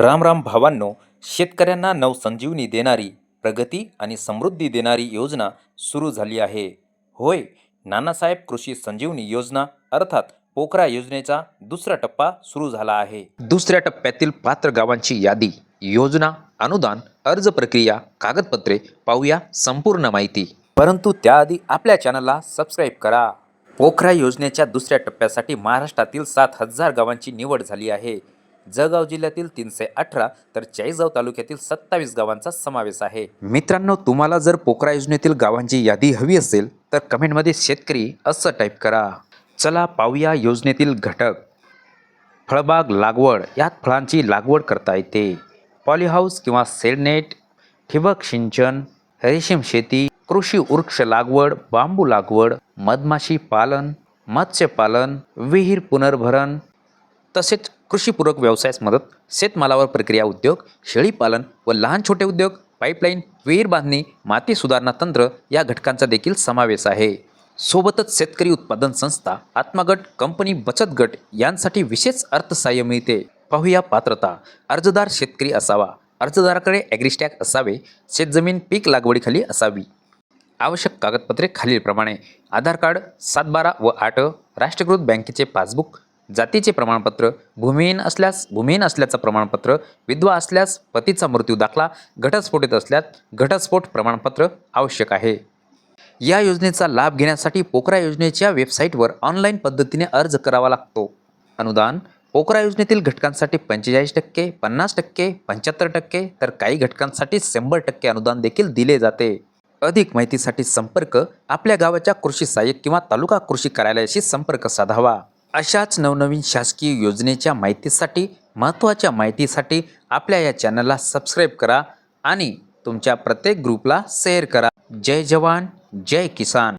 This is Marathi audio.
राम राम भावांनो शेतकऱ्यांना नवसंजीवनी देणारी प्रगती आणि समृद्धी देणारी योजना सुरू झाली आहे. होय नानासाहेब कृषी संजीवनी योजना अर्थात पोकरा योजनेचा दुसरा टप्पा सुरू झाला आहे. दुसऱ्या टप्प्यातील पात्र गावांची यादी योजना अनुदान अर्ज प्रक्रिया कागदपत्रे पाहूया संपूर्ण माहिती. परंतु त्याआधी आपल्या चॅनलला सबस्क्राईब करा. पोखरा योजनेच्या दुसऱ्या टप्प्यासाठी महाराष्ट्रातील सात हजार गावांची निवड झाली आहे. जळगाव जिल्ह्यातील तीनशे अठरा तर चाळीसगाव तालुक्यातील सत्तावीस गावांचा समावेश आहे. मित्रांनो तुम्हाला जर पोकरा योजनेतील गावांची यादी हवी असेल तर कमेंटमध्ये शेतकरी असं टाईप करा. चला पाहूया योजनेतील घटक. फळबाग लागवड यात फळांची लागवड करता येते. पॉलीहाऊस किंवा सेडनेट ठिबक सिंचन रेशीम शेती कृषी वृक्ष लागवड बांबू लागवड मधमाशी पालन मत्स्यपालन विहीर पुनर्भरण तसेच कृषीपूरक व्यवसायास मदत शेतमालावर प्रक्रिया उद्योग शेळीपालन व लहान छोटे उद्योग पाईपलाईन विहीर बांधणी माती सुधारणा तंत्र या घटकांचा देखील समावेश आहे. सोबतच शेतकरी उत्पादन संस्था आत्मगट कंपनी बचत गट यांसाठी विशेष अर्थसहाय्य मिळते. पाहूया पात्रता. अर्जदार शेतकरी असावा. अर्जदाराकडे ॲग्रीस्टॅक असावे. शेतजमीन पीक लागवडीखाली असावी. आवश्यक कागदपत्रे खालीलप्रमाणे. आधार कार्ड सात बारा व आठ. राष्ट्रीयकृत बँकेचे पासबुक जातीचे प्रमाणपत्र भूमिहीन असल्यास भूमिहीन असल्याचं प्रमाणपत्र विधवा असल्यास पतीचा मृत्यू दाखला घटस्फोटित असल्यास घटस्फोट प्रमाणपत्र आवश्यक आहे. या योजनेचा लाभ घेण्यासाठी पोखरा योजनेच्या वेबसाईटवर ऑनलाईन पद्धतीने अर्ज करावा लागतो. अनुदान पोखरा योजनेतील घटकांसाठी पंचेचाळीस टक्के पन्नास टक्के पंच्याहत्तर टक्के तर काही घटकांसाठी शंभर टक्के अनुदान देखील दिले जाते. अधिक माहितीसाठी संपर्क आपल्या गावाच्या कृषी सहाय्यक किंवा तालुका कृषी कार्यालयाशी संपर्क साधावा. अशाच नवनवीन शासकीय योजनेच्या माहितीसाठी महत्त्वाच्या माहितीसाठी आपल्या या चॅनलला सबस्क्राईब करा आणि तुमच्या प्रत्येक ग्रुपला शेअर करा. जय जवान जय किसान.